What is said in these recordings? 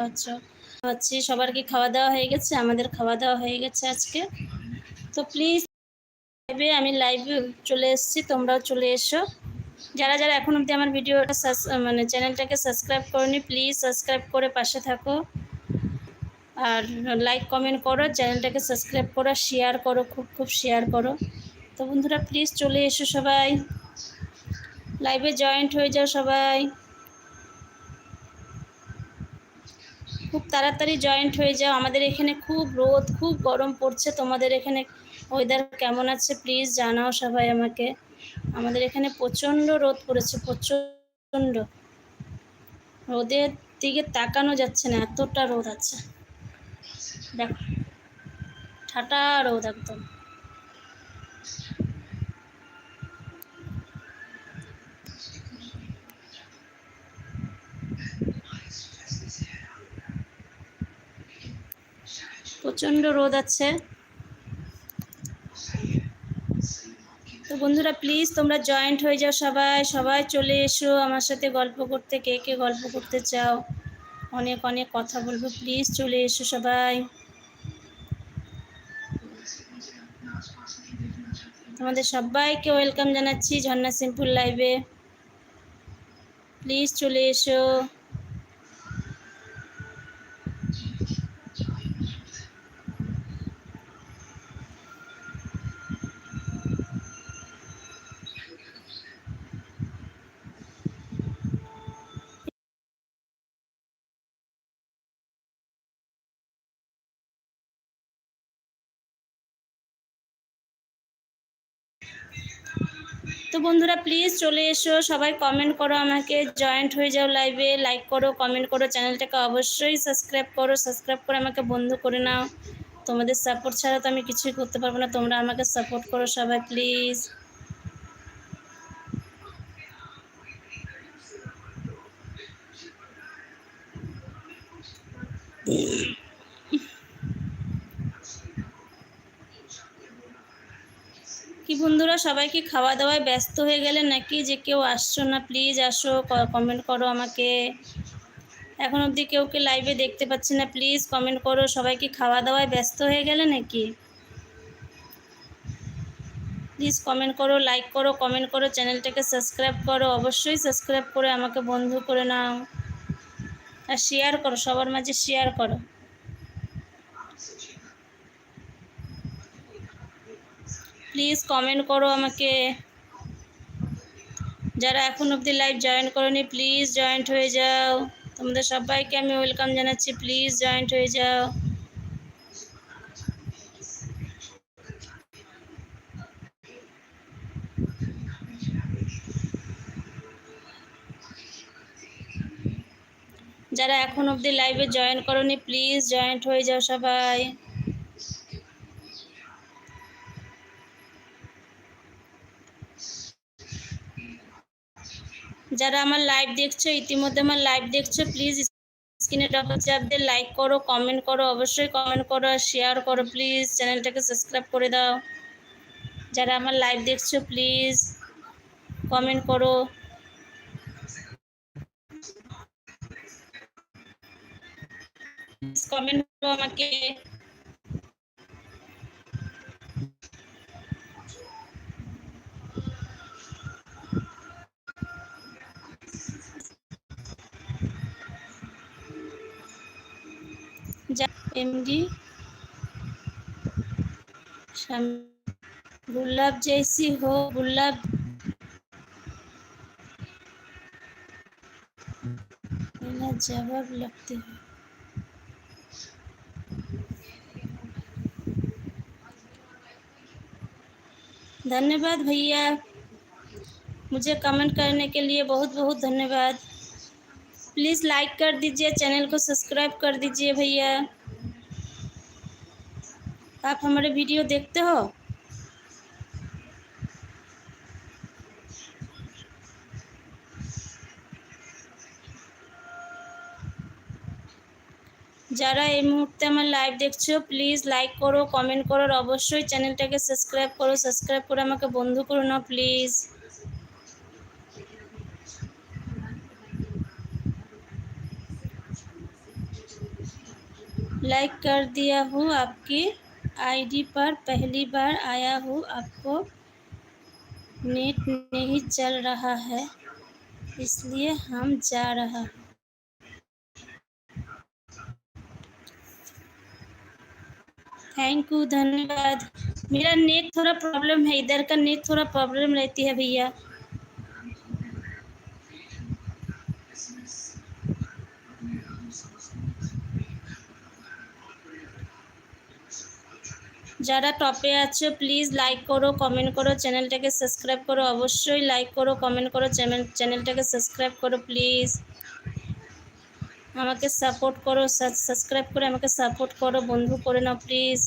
আচ্ছা। হচ্ছে সবার কি খাওয়া দাওয়া হয়ে গেছে? আমাদের খাওয়া দাওয়া হয়ে গেছে আজকে। তো প্লিজ লাইভে আমি লাইভে চলে এসেছি। তোমরাও চলে এসো। যারা যারা এখন অবধি আমার ভিডিওটা মানে চ্যানেলটাকে সাবস্ক্রাইব করনি প্লিজ সাবস্ক্রাইব করে পাশে থাকো। আর লাইক কমেন্ট করো। চ্যানেলটাকে সাবস্ক্রাইব করো। শেয়ার করো। খুব খুব শেয়ার করো। তো বন্ধুরা প্লিজ চলে এসো সবাই। লাইভে জয়েন্ট হয়ে যাও সবাই। খুব তাড়াতাড়ি জয়েন্ট হয়ে যাও। আমাদের এখানে খুব রোদ, খুব গরম পড়ছে। তোমাদের এখানে ওয়েদার কেমন আছে? প্লিজ জানাও সবাই আমাকে। আমাদের এখানে প্রচণ্ড রোদ পড়েছে, প্রচণ্ড। রোদের দিকে তাকানো যাচ্ছে না, এতটা রোদ আছে। দেখো, ঠাটা রোদ একদম। প্রচণ্ড রোদ আছে। তো বন্ধুরা প্লিজ তোমরা জয়েন্ট হয়ে যাও সবাই। সবাই চলে এসো আমার সাথে গল্প করতে, কে কে গল্প করতে চাও। অনেক অনেক কথা বলব। প্লিজ চলে এসো সবাই। তোমাদের সবাইকে ওয়েলকাম জানাচ্ছি ঝর্ণা সিম্পল লাইভে প্লিজ চলে এসো। বন্ধুরা প্লিজ চলে এসো। সবাই কমেন্ট করো আমাকে জয়েন্ট হয়ে যাও লাইভে লাইক করো কমেন্ট করো চ্যানেলটাকে অবশ্যই সাবস্ক্রাইব করো। সাবস্ক্রাইব করে আমাকে বন্ধ করে নাও। তোমাদের সাপোর্ট ছাড়া তো আমি কিছুই করতে পারব না। তোমরা আমাকে সাপোর্ট করো সবাই প্লিজ কি বন্ধুরা সবাই কি খাওয়া দাওয়ায় ব্যস্ত হয়ে গেলে নাকি যে কেউ আসছো না? প্লিজ আসো কমেন্ট করো আমাকে। এখন অবধি কেউ কে লাইভে দেখতে পাচ্ছি না? প্লিজ কমেন্ট করো সবাই কি খাওয়া দাওয়ায় ব্যস্ত হয়ে গেলে নাকি? প্লিজ কমেন্ট করো লাইক করো কমেন্ট করো, চ্যানেলটাকে সাবস্ক্রাইব করো। অবশ্যই সাবস্ক্রাইব করে আমাকে বন্ধু করে নাও। আর শেয়ার করো, সবার মাঝে শেয়ার করো। প্লিজ কমেন্ট করো আমাকে। যারা এখন অবধি লাইভ জয়েন করনি প্লিজ জয়েন্ট হয়ে যাও। তোমাদের সবাইকে আমি ওয়েলকাম জানাচ্ছি প্লিজ জয়েন্ট হয়ে যাও। যারা এখন অবধি লাইভে জয়েন করনি প্লিজ জয়েন্ট হয়ে যাও সবাই। যারা আমার লাইভ দেখছ, ইতিমধ্যে আমার লাইভ দেখছ প্লিজ স্ক্রিনে ডবল চাপ দিয়ে লাইক করো কমেন্ট করো, অবশ্যই কমেন্ট করো আর শেয়ার করো প্লিজ চ্যানেলটাকে সাবস্ক্রাইব করে দাও। যারা আমার লাইভ দেখছ প্লিজ কমেন্ট করো। কমেন্ট করো আমাকে। एमडी गुलाब जैसी हो गुलाब जवाब लगते हो। धन्यवाद भैया। मुझे कमेंट करने के लिए बहुत बहुत धन्यवाद। प्लीज़ लाइक कर दीजिए चैनल को सब्सक्राइब कर दीजिए भैया। आप हमारे वीडियो देखते हो যারা এই মুহূর্তে আমার লাইভ দেখছো প্লিজ লাইক করো কমেন্ট করো আর অবশ্যই চ্যানেলটাকে সাবস্ক্রাইব করো সাবস্ক্রাইব করে আমাকে বন্ধু করো না প্লিজ लाइक कर दिया हूँ आपकी आईडी पर पहली बार आया हूँ, आपको नेट नहीं चल रहा है, इसलिए हम जा रहा थैंक यू धन्यवाद। मेरा नेट थोड़ा प्रॉब्लम है, इधर का नेट थोड़ा प्रॉब्लम रहती है भैया। যারা টপে আছো প্লিজ লাইক করো কমেন্ট করো চ্যানেলটাকে সাবস্ক্রাইব করো। অবশ্যই লাইক করো কমেন্ট করো চ্যানেল চ্যানেলটাকে সাবস্ক্রাইব করো প্লিজ আমাকে সাপোর্ট করো সাবস্ক্রাইব করে আমাকে সাপোর্ট করো, বন্ধু করে নাও প্লিজ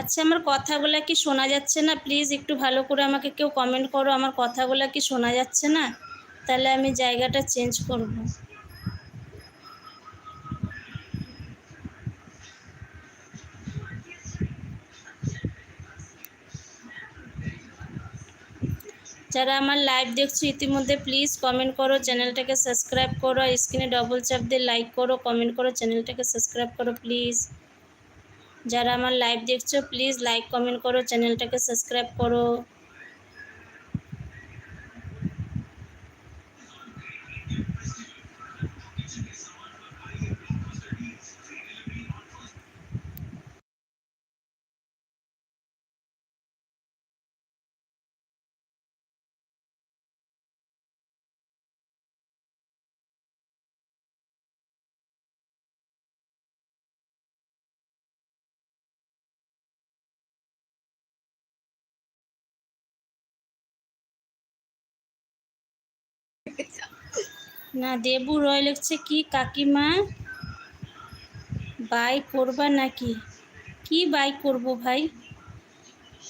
আচ্ছা আমার কথাগুলো কি শোনা যাচ্ছে না? প্লিজ একটু ভালো করে আমাকে কেউ কমেন্ট করো, আমার কথাগুলো কি শোনা যাচ্ছে না? তাহলে আমি জায়গাটা চেঞ্জ করব। যারা আমার লাইভ দেখছ, ইতিমধ্যে প্লিজ কমেন্ট করো চ্যানেলটাকে সাবস্ক্রাইব করো স্ক্রিনে ডবল চাপ দিয়ে লাইক করো কমেন্ট করো চ্যানেলটাকে সাবস্ক্রাইব করো প্লিজ যারা আমার লাইভ দেখছ প্লিজ লাইক কমেন্ট করো চ্যানেলটাকে সাবস্ক্রাইব করো। না, দেবু রয় লিখছে কি, কাকিমা? বাই করবা নাকি? কি বাই করব ভাই?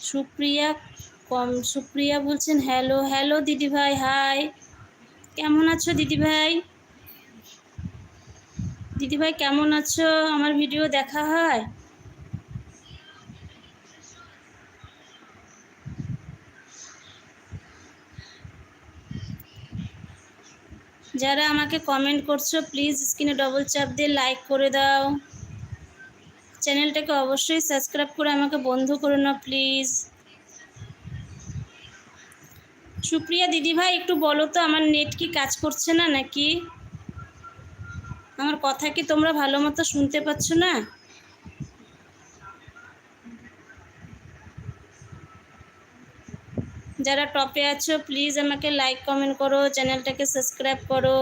সুপ্রিয়া কম, সুপ্রিয়া বলছেন, হ্যালো হ্যালো দিদি ভাই, হাই। কেমন আছো দিদি ভাই? দিদি ভাই, কেমন আছো? আমার ভিডিও দেখা হয়? যারা আমাকে কমেন্ট করছ প্লিজ স্ক্রিনে ডবল চাপ দিয়ে লাইক করে দাও। চ্যানেলটাকে অবশ্যই সাবস্ক্রাইব করে আমাকে বন্ধ করে নাও প্লিজ সুপ্রিয়া দিদিভাই একটু বলো তো, আমার নেট কি কাজ করছে না নাকি? আমার কথা কি তোমরা ভালো মতো শুনতে পাচ্ছ না? যারা টপে আছো প্লিজ আমাকে লাইক কমেন্ট করো, চ্যানেলটাকে সাবস্ক্রাইব করো।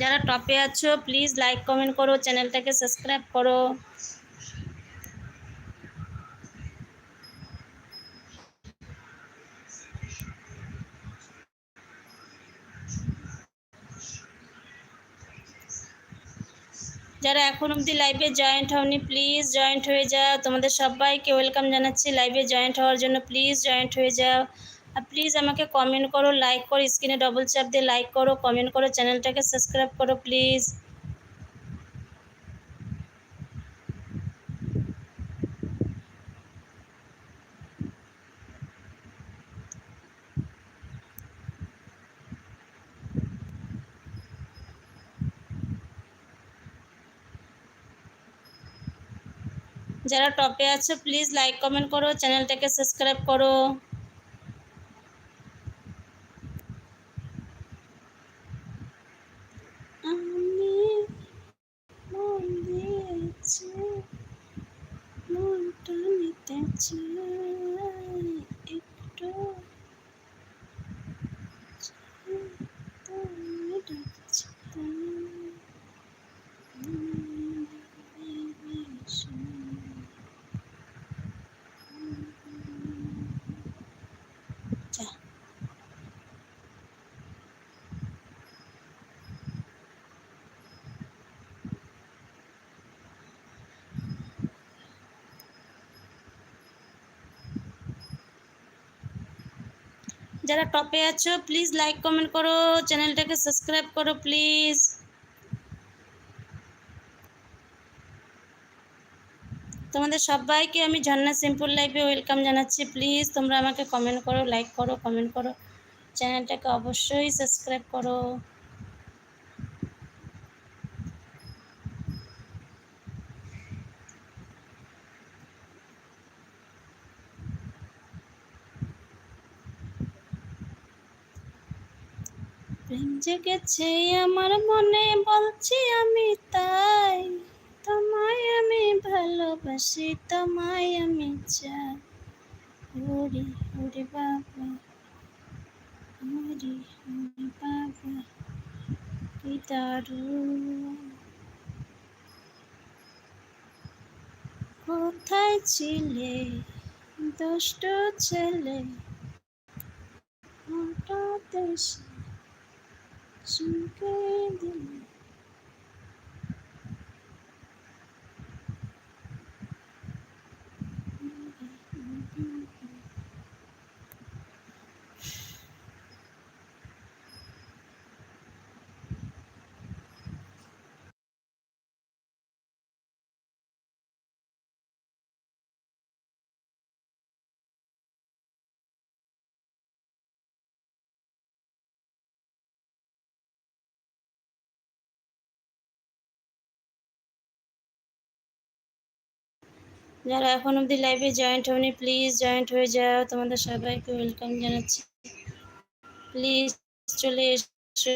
যারা টপে আছো প্লিজ লাইক কমেন্ট করো, চ্যানেলটাকে সাবস্ক্রাইব করো। যারা এখন অবধি লাইভে জয়েন্ট হওনি প্লিজ জয়েন্ট হয়ে যাও। তোমাদের সবাইকে ওয়েলকাম জানাচ্ছি লাইভে জয়েন্ট হওয়ার জন্য। প্লিজ জয়েন্ট হয়ে যাও। আর প্লিজ আমাকে কমেন্ট করো লাইক করো স্ক্রিনে ডবল চাপ দিয়ে লাইক করো কমেন্ট করো চ্যানেলটাকে সাবস্ক্রাইব করো প্লিজ যারা টপে আছে প্লিজ লাইক কমেন্ট করো চ্যানেলটাকে সাবস্ক্রাইব করো। আমি মন দিয়েছি, মনটা নিতেছি একটু তুমি ডাকছি যা যারা টপে আছো প্লিজ লাইক কমেন্ট করো চ্যানেলটাকে সাবস্ক্রাইব করো প্লিজ তোমাদের সবাইকে আমি ঝর্ণা সিম্পল লাইফে ওয়েলকাম জানাচ্ছি প্লিজ তোমরা আমাকে কমেন্ট করো লাইক করো কমেন্ট করো। চ্যানেলটাকে অবশ্যই সাবস্ক্রাইব করো। জেগেছে আমার মনে, বলছি আমি তাই। তোমায় আমি ভালোবাসি, তোমায় আমি চাই। ওরে ওরে বাবা ওরে ওরে বাবা, কি দারুণ। কোথায় ছিলে দুষ্ট ছেলে? হঠাৎ এসে 送给你。যারা এখন অবধি লাইভে জয়েন্ট হয়নি প্লিজ জয়েন্ট হয়ে যাও। তোমাদের সবাইকে ওয়েলকাম জানাচ্ছি। প্লিজ চলে এসো।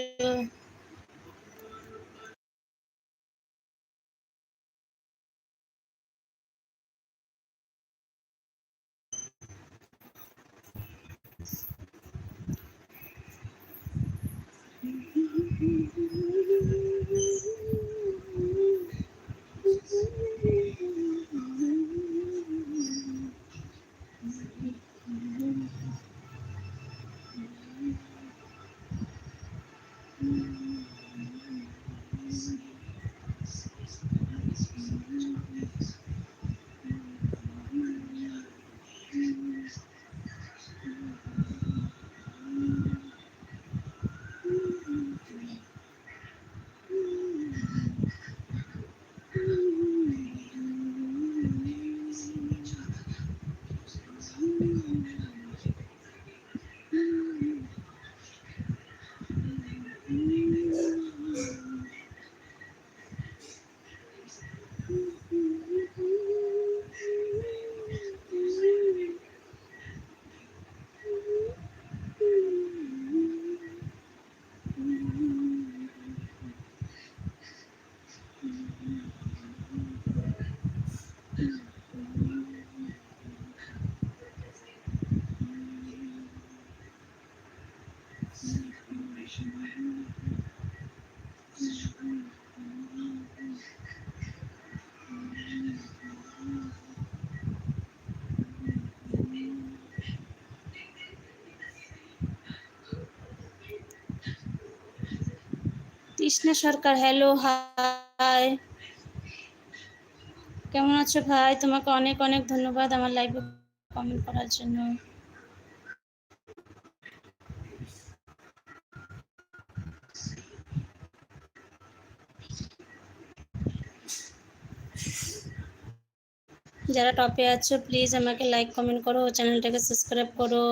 তৃষ্ণা সরকার হ্যালো হাই কেমন আছো ভাই? তোমাকে অনেক অনেক ধন্যবাদ আমার লাইভে কমেন্ট করার জন্য। যারা টপে আছো প্লিজ আমাকে লাইক কমেন্ট করো চ্যানেলটাকে সাবস্ক্রাইব করো।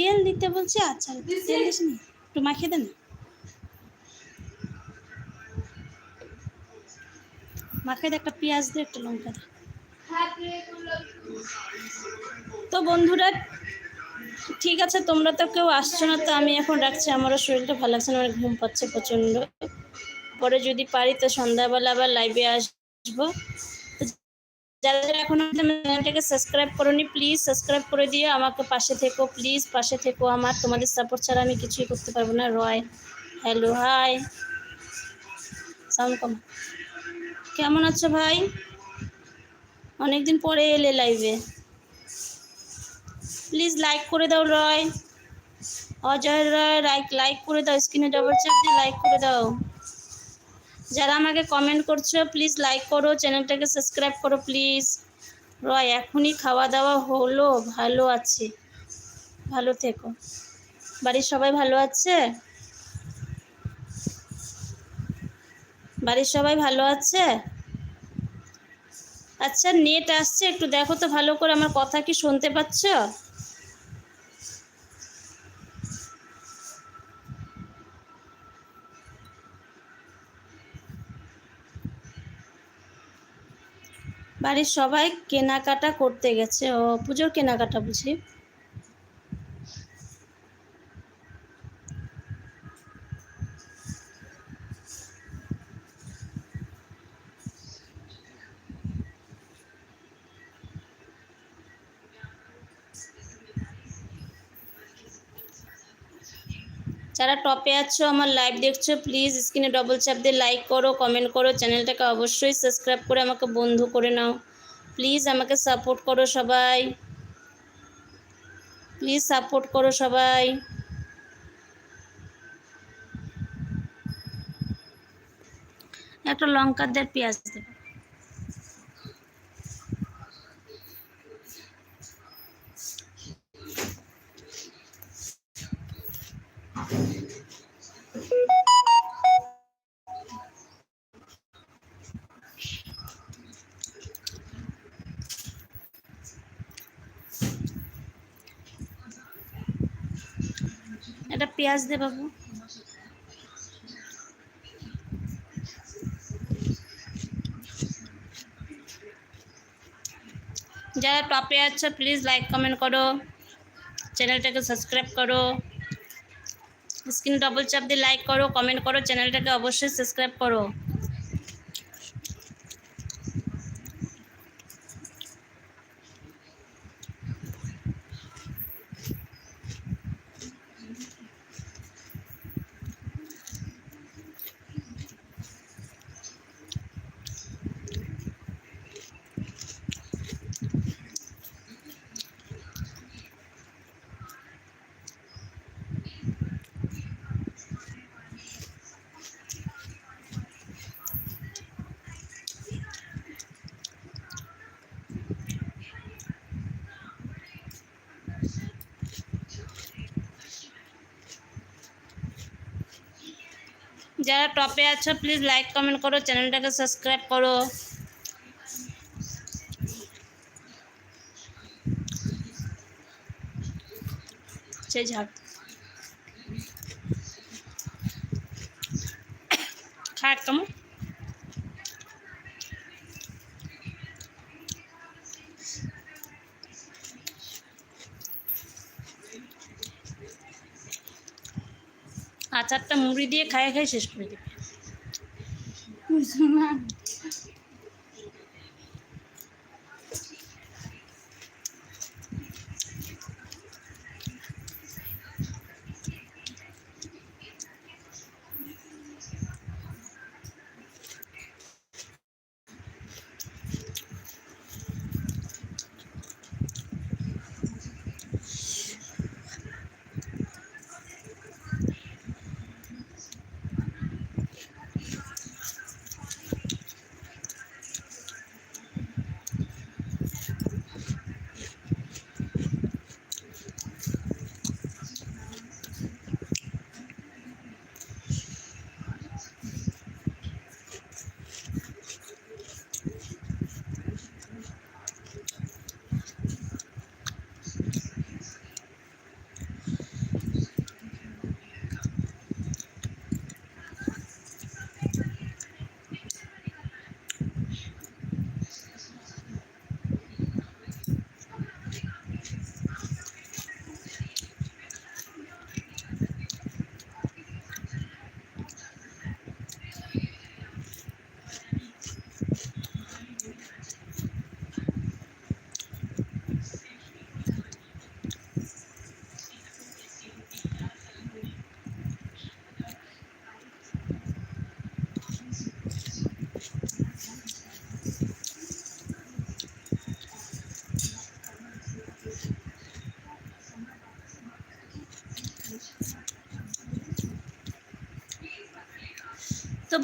তেল দিতে বলছে আচ্ছা তেল দিস না, একটু মাখিয়ে দে না। মাখিয়ে দে একটা পেঁয়াজ দে, একটা লঙ্কা দে। তো বন্ধুরা, ঠিক আছে, তোমরা তো কেউ আসছো না, তো আমি এখন রাখছি। আমারও শরীরটা ভালো লাগছে না ঘুম পাচ্ছে প্রচণ্ড। পরে যদি পারি, তো সন্ধ্যাবেলা আবার লাইভে আসব। যারা এখন চ্যানেলটাকে সাবস্ক্রাইব করোনি প্লিজ সাবস্ক্রাইব করে দিও। আমাকে পাশে থেকো প্লিজ পাশে থেকো আমার। তোমাদের সাপোর্ট ছাড়া আমি কিছুই করতে পারব না। রয় হ্যালো হাই সাউন্ড কম কেমন আছো ভাই? অনেকদিন পরে এলে লাইভে প্লিজ লাইক করে দাও রয়। অজয় রয় লাইক লাইক করে দাও। স্ক্রিনে ডবল চাপ দিয়ে লাইক করে দাও। যারা আমাকে কমেন্ট করছ প্লিজ লাইক করো চ্যানেলটাকে সাবস্ক্রাইব করো প্লিজ রয়, এখনই খাওয়া দাওয়া হলো, ভালো আছে। ভালো থেকো। বাড়ির সবাই ভালো আছে? বাড়ির সবাই ভালো আছে? আচ্ছা নেট আসছে, একটু দেখো তো ভালো করে আমার কথা কি শুনতে পাচ্ছ? বাড়ির সবাই কেনাকাটা করতে গেছে। ও পুজোর কেনাকাটা বুঝি? যারা টপে আছো, আমার লাইভ দেখছ প্লিজ স্ক্রিনে ডবল চাপ দিয়ে লাইক করো কমেন্ট করো চ্যানেলটাকে অবশ্যই সাবস্ক্রাইব করে আমাকে বন্ধু করে নাও। প্লিজ আমাকে সাপোর্ট করো সবাই। প্লিজ সাপোর্ট করো সবাই। একটা লঙ্কার দিয়ে পেঁয়াজ দেবো। একটা পেঁয়াজ দে বাবু। যারা টপে আছো প্লিজ লাইক কমেন্ট করো। চ্যানেলটাকে সাবস্ক্রাইব করো। স্ক্রিন ডবল চাপ দিয়ে লাইক করো কমেন্ট করো চ্যানেলটাকে অবশ্যই সাবস্ক্রাইব করো। যারা টপে আছো প্লিজ লাইক কমেন্ট করো চ্যানেলটাকে সাবস্ক্রাইব করো। সেই ঝাড়। খাট কেমন আচারটা মুড়ি দিয়ে খাইয়ে খাইয়ে শেষ করে দেবে।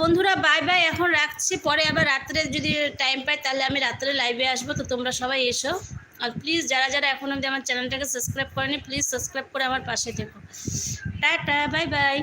বন্ধুরা বাই বাই এখন রাখছি। পরে আবার রাত্রে যদি টাইম পাই, তাহলে আমি রাত্রে লাইভে আসব। তো তোমরা সবাই এসো। আর প্লিজ যারা যারা এখন অবধি আমার চ্যানেলটাকে সাবস্ক্রাইব করেনি প্লিজ সাবস্ক্রাইব করে আমার পাশে থেকো। টা বাই বাই